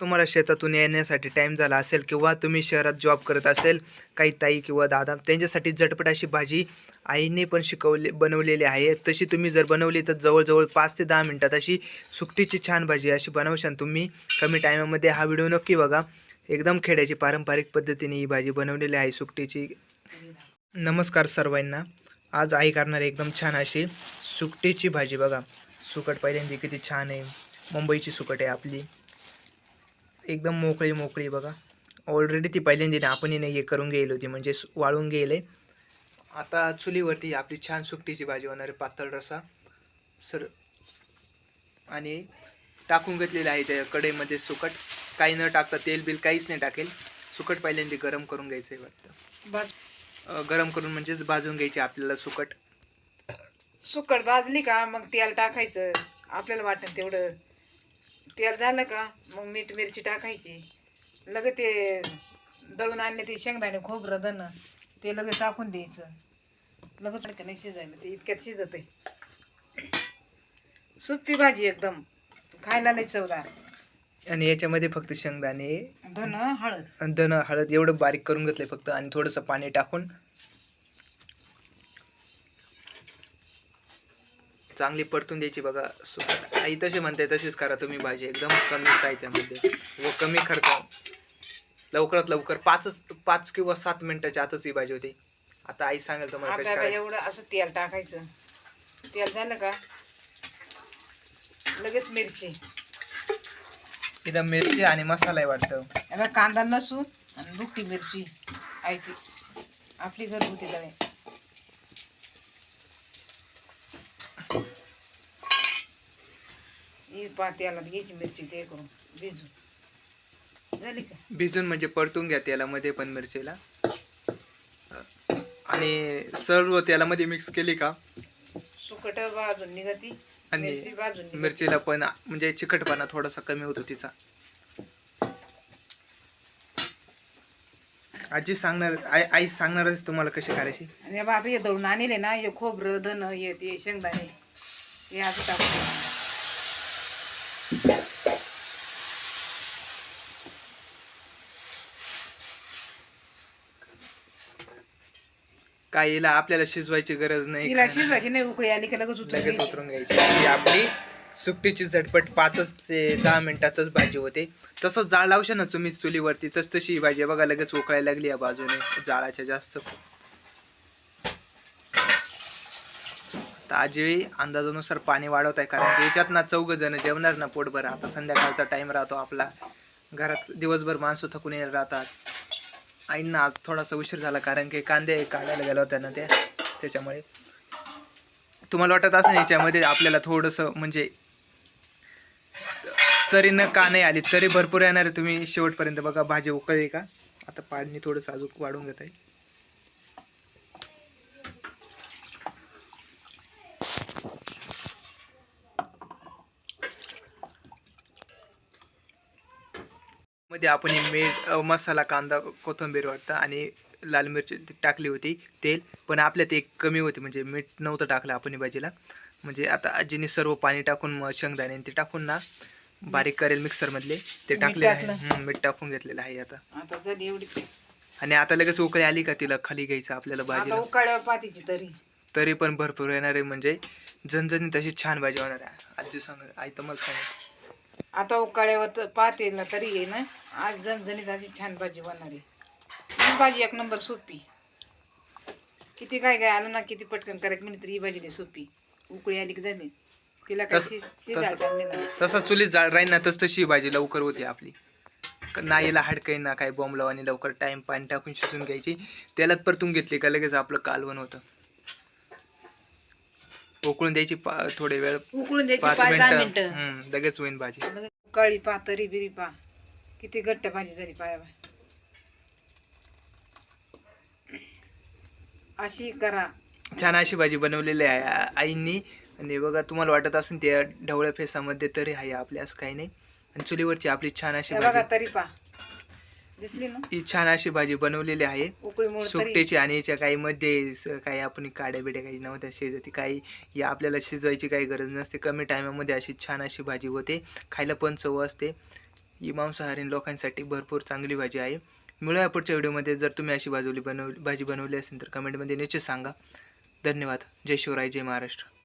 तुम्हाला शेतातून येण्यासाठी टाईम झाला असेल किंवा तुम्ही शहरात जॉब करत असेल काही ताई किंवा दादा त्यांच्यासाठी झटपट अशी भाजी आईने पण शिकवले बनवलेली आहे. तशी तुम्ही जर बनवली तर जवळजवळ पाच ते दहा मिनटात अशी सुकटीची छान भाजी अशी बनवशान तुम्ही. कमी टायमामध्ये हा व्हिडिओ नक्की बघा. एकदम खेड्याची पारंपरिक पद्धतीने ही भाजी बनवलेली आहे सुकटीची. नमस्कार सर्वांना. आज आई करणार एकदम छान अशी सुकटीची भाजी बघा. सुकट पहिल्यांदा किती छान आहे. मुंबईची सुकट आहे आपली. एकदम मोकळी मोकळी बघा. ऑलरेडी ती पहिल्यांदा आपण नाही हे करून गेली होती म्हणजे वाळून गेले. आता चुलीवरती आपली छान सुकटीची भाजी होणार आहे पातळ रसा. सर आणि टाकून घेतलेलं आहे त्या कढईमध्ये सुकट. काही न टाकता तेल बिल काहीच नाही टाकेल. सुकट पहिल्यांदा गरम करून घ्यायचं आहे वाटतं. भाज गरम करून म्हणजेच भाजून घ्यायची आपल्याला सुकट. सुकट भाजली का मग तेल टाकायचं. आपल्याला वाटतं तेवढं. तेल झालं का? मग मीठ मिरची टाकायची. लगेच ते दळून आणले ते शेंगदाणे खोबरं धन ते लगेच टाकून द्यायचं. लगेच नाही शिजायला ते इतक्यात शिजत आहे सुप्पी भाजी एकदम. खायला लई चवदार आणि याच्यामध्ये फक्त शेंगदाणे धन हळद. धन हळद एवढं बारीक करून घेतलंय फक्त आणि थोडंसं पाणी टाकून चांगली परतून द्यायची बघा. सुकट आई तसे म्हणते तशीच करा तुम्ही भाजी. एकदम कमी साहित्यामध्ये व कमी खर्च. लवकरात लवकर पाचच पाच किंवा सात मिनिटाच्या आतच ही भाजी होती. आता आई सांगेल तुम्हाला कशी एवढं असं तेल टाकायचं. तेल झालं का? लगेच मिरची. इथं मिरची आणि मसाला आहे वाटतं. आता कांदा लसूण आणि बुक्की मिरची. ती आपली घरगुती दळे. ही घ्यायची मिरची ते करून भिजून. झाली का? भिजून म्हणजे परतून घ्या तेलामध्ये पण मिरचीला. आणि सर्व तेलामध्ये मिक्स केली का? सुकट भाजून निघती आणि. मिरचीला पण म्हणजे चिकटपणा थोडासा कमी होतो तिचा. आजी सांगणार आई आई सांगणारच तुम्हाला कशी करायची? आणि बाबा हे दळून आणले ना हे खोबरं धन हे ते शेंगदाणे हे असं टाकून. काय हिला आपल्याला शिजवायची गरज नाही तिला शिजवायची नाही उकळी आली की लगेच उतरून लगेच घ्यायची. उतरून घ्यायची. ही आपली सुकटीची झटपट पाचच ते दहा मिनिटातच भाजी होते. तसंच जाळ लावशा ना तुम्ही चुलीवरती तस तशी ही भाजी आहे बघा लगेच उकळायला लागली या बाजूने जाळाच्या जास्त. तर आजी अंदाजानुसार पाणी वाढवत आहे कारण की याच्यात ना चौघ जण जेवणार ना पोटभर. आता संध्याकाळचा टाइम राहतो आपला. घरात दिवसभर माणसं थकून येत राहतात. आईंना आज थोडासा उशीर झाला कारण की कांदे काढायला गेल्या होत्या ना त्या त्याच्यामुळे. तुम्हाला वाटत असं याच्यामध्ये आपल्याला थोडंसं म्हणजे तरी न का नाही आली तरी भरपूर येणार आहे तुम्ही शेवटपर्यंत. बघा भाजी उकळली का? आता पाणी थोडंसं अजून वाढून घेत आहे. मध्ये आपण मीठ मसाला कांदा कोथिंबीर वाटतं आणि लाल मिरची ती टाकली होती तेल. पण आपल्यात एक कमी होती म्हणजे मीठ नव्हतं टाकलं आपण भाजीला. म्हणजे आता आजीने सर्व पाणी टाकून शेंगदाणे आणि ते टाकून ना बारीक करेल मिक्सर मधले ते टाकले. आहे मीठ टाकून घेतलेलं आहे आता. आणि आता लगेच उकळी आली का तिला खाली घ्यायचं आपल्याला पातीची तरी. तरी पण भरपूर येणार आहे म्हणजे झणझणी तशी छान भाजी होणार आहे. आजी सांग आई तर मला सांग. आता उकाळ्यावर तर पाहते ना तरी आहे ना. आज जणजणीत अशी छान भाजी बनणार आहे. भाजी एक नंबर सोपी. किती काय काय आलं ना किती पटकन करायचं म्हणजे तरी ही भाजी लई सोपी. उकळी आली की झाली. तिला काय तस- नाही चुलीत जाळ राहील ना तस तशी भाजी लवकर होती आपली. क- ना याला हाडकं ना काय बॉम्ब लावा आणि लवकर टाइम पाणी टाकून शिजून घ्यायची. तेलात परतून घेतली का लगेच आपलं कालवण होतं. उकळून द्यायची पा थोडे वेळ उकळून द्यायची पाच पाच दहा मिनिटं. मिनिटं. हम्म, लगेच होईन भाजी. उकाळी पा तरी बिरी पा. किती घट्ट भाजी झाली पाया अशी करा. छान अशी भाजी बनवलेली आहे आ- आईंनी. आणि बघा तुम्हाला वाटत असेल त्या ढवळ्या फेसामध्ये तरी आहे आपल्या असं काही नाही. आणि चुलीवरची आपली छान अशी हे बघा भाजी. तरी पा. दिसली ना? ही छान अशी भाजी बनवलेली आहे. उकळी सुकटीची आणि याच्या काही मध्ये स- काही आपण काड्या बिड्या काही नव्हत्या शिजती काही या आपल्याला शिजवायची काही गरज नसते. कमी टायमामध्ये अशी छान अशी भाजी होते. खायला पण चव असते. ही मांसाहारी लोकांसाठी भरपूर चांगली भाजी आहे. मिळूया पुढच्या व्हिडिओमध्ये. जर तुम्ही अशी भाजवली बनवली भाजी बनवली असेल तर कमेंटमध्ये निश्चित सांगा. धन्यवाद. जय शिवराय. जय महाराष्ट्र.